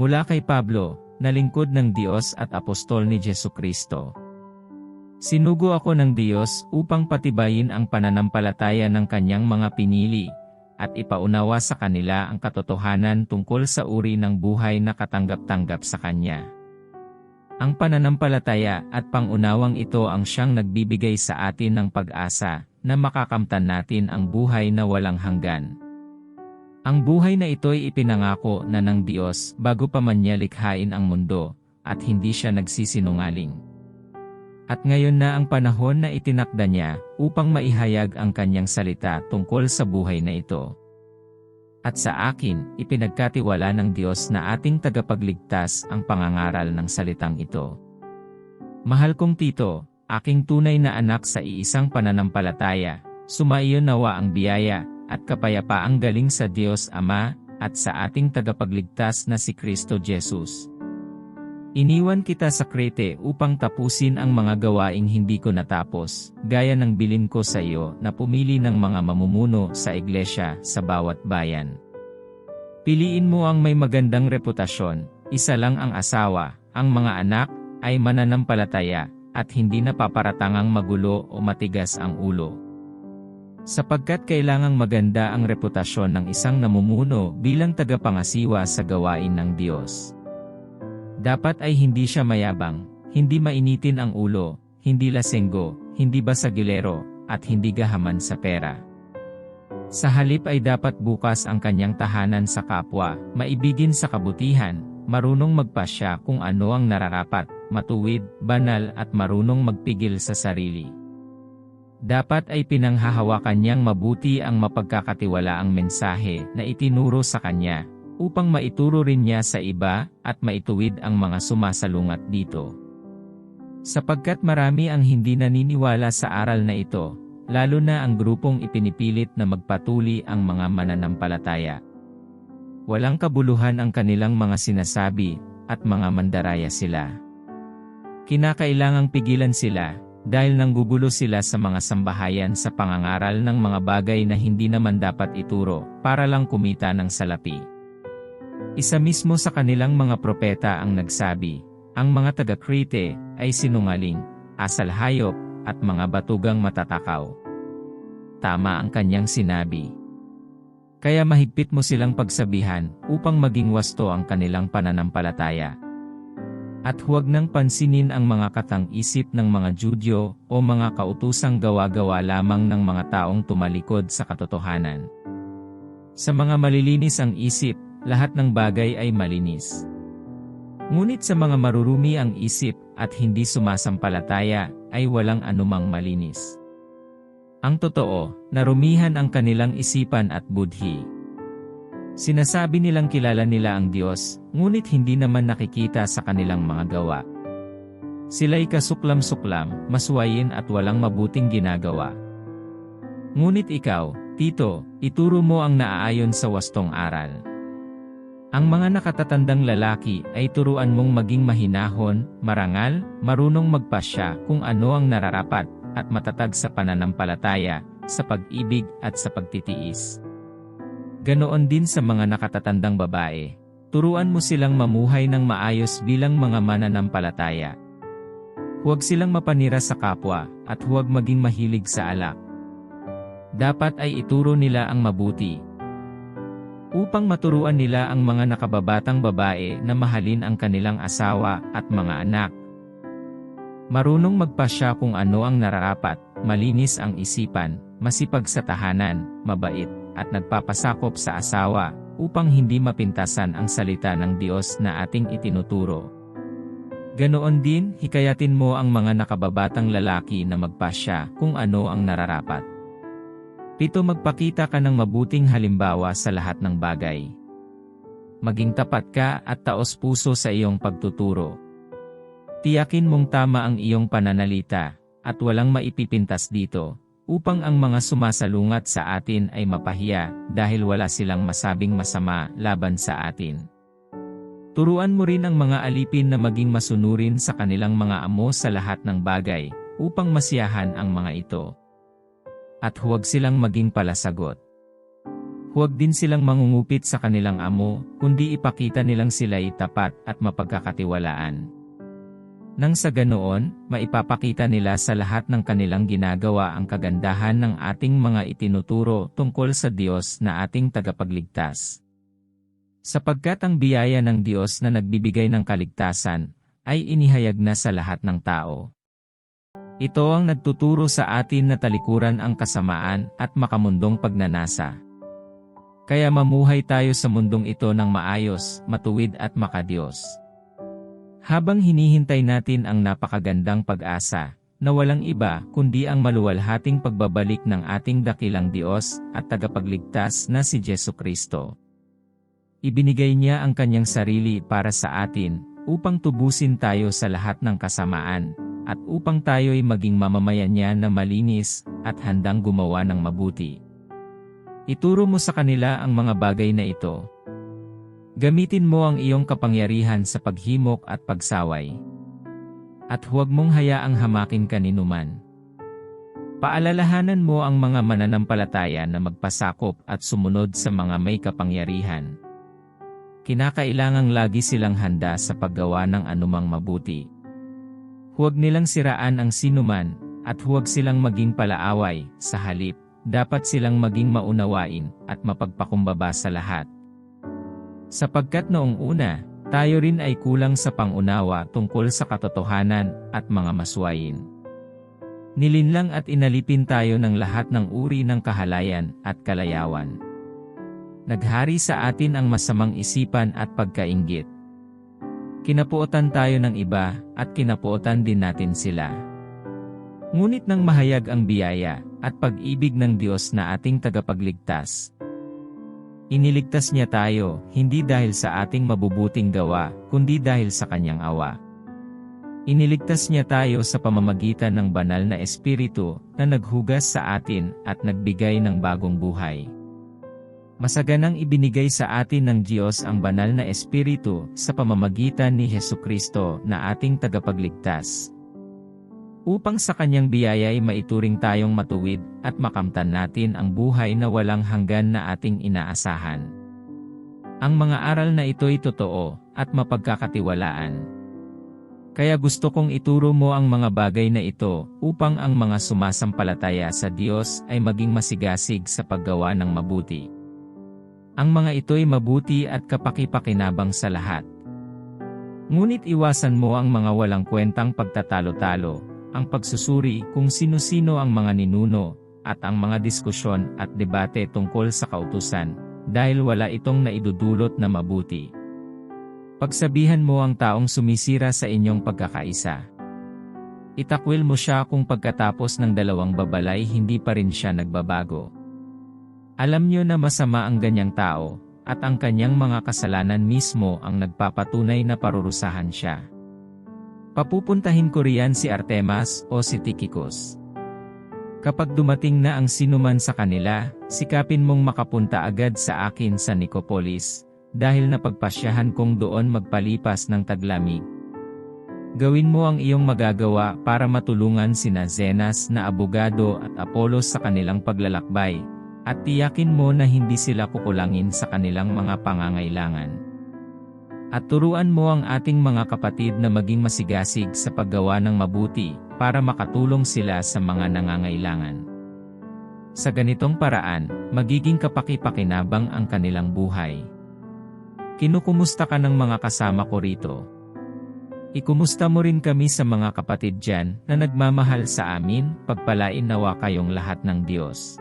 Mula kay Pablo, na lingkod ng Diyos at apostol ni Jesu Kristo. Sinugo ako ng Diyos upang patibayin ang pananampalataya ng kanyang mga pinili, at ipaunawa sa kanila ang katotohanan tungkol sa uri ng buhay na katanggap-tanggap sa Kanya. Ang pananampalataya at pangunawang ito ang siyang nagbibigay sa atin ng pag-asa na makakamtan natin ang buhay na walang hanggan. Ang buhay na ito'y ipinangako na ng Diyos bago pa man niya likhain ang mundo, at hindi siya nagsisinungaling. At ngayon na ang panahon na itinakda niya upang maihayag ang kanyang salita tungkol sa buhay na ito. At sa akin, ipinagkatiwala ng Diyos na ating tagapagligtas ang pangangaral ng salitang ito. Mahal kong Tito, aking tunay na anak sa iisang pananampalataya, sumaiyo nawa ang biyaya, at kapayapaang galing sa Diyos Ama, at sa ating tagapagligtas na si Kristo Jesus. Iniwan kita sa Krete upang tapusin ang mga gawaing hindi ko natapos, gaya ng bilin ko sa iyo na pumili ng mga mamumuno sa iglesia sa bawat bayan. Piliin mo ang may magandang reputasyon, isa lang ang asawa, ang mga anak, ay mananampalataya, at hindi napaparatangang magulo o matigas ang ulo. Sapagkat kailangang maganda ang reputasyon ng isang namumuno bilang tagapangasiwa sa gawain ng Diyos. Dapat ay hindi siya mayabang, hindi mainitin ang ulo, hindi lasenggo, hindi basagilero, at hindi gahaman sa pera. Sa halip ay dapat bukas ang kanyang tahanan sa kapwa, maibigin sa kabutihan, marunong magpasya kung ano ang nararapat, matuwid, banal at marunong magpigil sa sarili. Dapat ay pinanghahawakan niyang mabuti ang mapagkakatiwalaang mensahe na itinuro sa kanya, upang maituro rin niya sa iba at maituwid ang mga sumasalungat dito. Sapagkat marami ang hindi naniniwala sa aral na ito, lalo na ang grupong ipinipilit na magpatuli ang mga mananampalataya. Walang kabuluhan ang kanilang mga sinasabi, at mga mandaraya sila. Kinakailangang pigilan sila, dahil nanggugulo sila sa mga sambahayan sa pangangaral ng mga bagay na hindi naman dapat ituro, para lang kumita ng salapi. Isa mismo sa kanilang mga propeta ang nagsabi, ang mga taga-Crete ay sinungaling, asal hayop, at mga batugang matatakaw. Tama ang kanyang sinabi. Kaya mahigpit mo silang pagsabihan upang maging wasto ang kanilang pananampalataya. At huwag nang pansinin ang mga katang-isip ng mga Judyo o mga kautusang gawa-gawa lamang ng mga taong tumalikod sa katotohanan. Sa mga malilinis ang isip, lahat ng bagay ay malinis. Ngunit sa mga marurumi ang isip at hindi sumasampalataya, ay walang anumang malinis. Ang totoo, narumihan ang kanilang isipan at budhi. Sinasabi nilang kilala nila ang Diyos, ngunit hindi naman nakikita sa kanilang mga gawa. Sila'y kasuklam-suklam, maswayin at walang mabuting ginagawa. Ngunit ikaw, Tito, ituro mo ang naaayon sa wastong aral. Ang mga nakatatandang lalaki ay turuan mong maging mahinahon, marangal, marunong magpasya kung ano ang nararapat, at matatag sa pananampalataya, sa pag-ibig at sa pagtitiis. Ganoon din sa mga nakatatandang babae. Turuan mo silang mamuhay ng maayos bilang mga mananampalataya. Huwag silang mapanira sa kapwa, at huwag maging mahilig sa alak. Dapat ay ituro nila ang mabuti. Upang maturuan nila ang mga nakababatang babae na mahalin ang kanilang asawa at mga anak. Marunong magpasya kung ano ang nararapat, malinis ang isipan, masipag sa tahanan, mabait, at nagpapasakop sa asawa, upang hindi mapintasan ang salita ng Diyos na ating itinuturo. Ganoon din, hikayatin mo ang mga nakababatang lalaki na magpasya kung ano ang nararapat. Pito magpakita ka ng mabuting halimbawa sa lahat ng bagay. Maging tapat ka at taos puso sa iyong pagtuturo. Tiyakin mong tama ang iyong pananalita, at walang maipipintas dito, upang ang mga sumasalungat sa atin ay mapahiya dahil wala silang masabing masama laban sa atin. Turuan mo rin ang mga alipin na maging masunurin sa kanilang mga amo sa lahat ng bagay, upang masiyahan ang mga ito. At huwag silang maging palasagot. Huwag din silang mangungupit sa kanilang amo, kundi ipakita nilang sila'y tapat at mapagkakatiwalaan. Nang sa ganoon, maipapakita nila sa lahat ng kanilang ginagawa ang kagandahan ng ating mga itinuturo tungkol sa Diyos na ating tagapagligtas. Sapagkat ang biyaya ng Diyos na nagbibigay ng kaligtasan, ay inihayag na sa lahat ng tao. Ito ang nagtuturo sa atin na talikuran ang kasamaan at makamundong pagnanasa. Kaya mamuhay tayo sa mundong ito ng maayos, matuwid at makadiyos. Habang hinihintay natin ang napakagandang pag-asa, na walang iba kundi ang maluwalhating pagbabalik ng ating dakilang Diyos at tagapagligtas na si Jesu Kristo. Ibinigay niya ang kanyang sarili para sa atin, upang tubusin tayo sa lahat ng kasamaan, at upang tayo'y maging mamamayan niya na malinis, at handang gumawa ng mabuti. Ituro mo sa kanila ang mga bagay na ito. Gamitin mo ang iyong kapangyarihan sa paghimok at pagsaway. At huwag mong hayaang hamakin kaninuman. Paalalahanan mo ang mga mananampalataya na magpasakop at sumunod sa mga may kapangyarihan. Kinakailangang lagi silang handa sa paggawa ng anumang mabuti. Huwag nilang siraan ang sinuman, at huwag silang maging palaaway, sa halip, dapat silang maging maunawain at mapagpakumbaba sa lahat. Sapagkat noong una, tayo rin ay kulang sa pangunawa tungkol sa katotohanan at mga maswayin. Nilinlang at inalipin tayo ng lahat ng uri ng kahalayan at kalayawan. Naghari sa atin ang masamang isipan at pagkaingit. Kinapuotan tayo ng iba at kinapuotan din natin sila. Ngunit nang mahayag ang biyaya, at pag-ibig ng Diyos na ating tagapagligtas. Iniligtas niya tayo, hindi dahil sa ating mabubuting gawa, kundi dahil sa kanyang awa. Iniligtas niya tayo sa pamamagitan ng banal na espiritu na naghugas sa atin at nagbigay ng bagong buhay. Masaganang ibinigay sa atin ng Diyos ang banal na espiritu sa pamamagitan ni Heso Kristo na ating tagapagligtas upang sa kanyang biyaya ay maituring tayong matuwid at makamtan natin ang buhay na walang hanggan na ating inaasahan. Ang mga aral na ito ay totoo at mapagkakatiwalaan. Kaya gusto kong ituro mo ang mga bagay na ito upang ang mga sumasampalataya sa Diyos ay maging masigasig sa paggawa ng mabuti. Ang mga ito ay mabuti at kapakipakinabang sa lahat. Ngunit iwasan mo ang mga walang kwentang pagtatalo-talo, ang pagsusuri kung sino-sino ang mga ninuno, at ang mga diskusyon at debate tungkol sa kautusan, dahil wala itong naidudulot na mabuti. Pagsabihan mo ang taong sumisira sa inyong pagkakaisa. Itakwil mo siya kung pagkatapos ng dalawang babalay hindi pa rin siya nagbabago. Alam niyo na masama ang ganyang tao, at ang kanyang mga kasalanan mismo ang nagpapatunay na parurusahan siya. Papupuntahin ko riyan si Artemas o si Tychicus. Kapag dumating na ang sinuman sa kanila, sikapin mong makapunta agad sa akin sa Nicopolis, dahil napagpasyahan kong doon magpalipas ng taglamig. Gawin mo ang iyong magagawa para matulungan sina Zenas na abogado at Apolos sa kanilang paglalakbay, at tiyakin mo na hindi sila kukulangin sa kanilang mga pangangailangan. At turuan mo ang ating mga kapatid na maging masigasig sa paggawa ng mabuti, para makatulong sila sa mga nangangailangan. Sa ganitong paraan, magiging kapakipakinabang ang kanilang buhay. Kinukumusta ka ng mga kasama ko rito. Ikumusta mo rin kami sa mga kapatid dyan na nagmamahal sa amin, pagpalain nawa kayong lahat ng Diyos.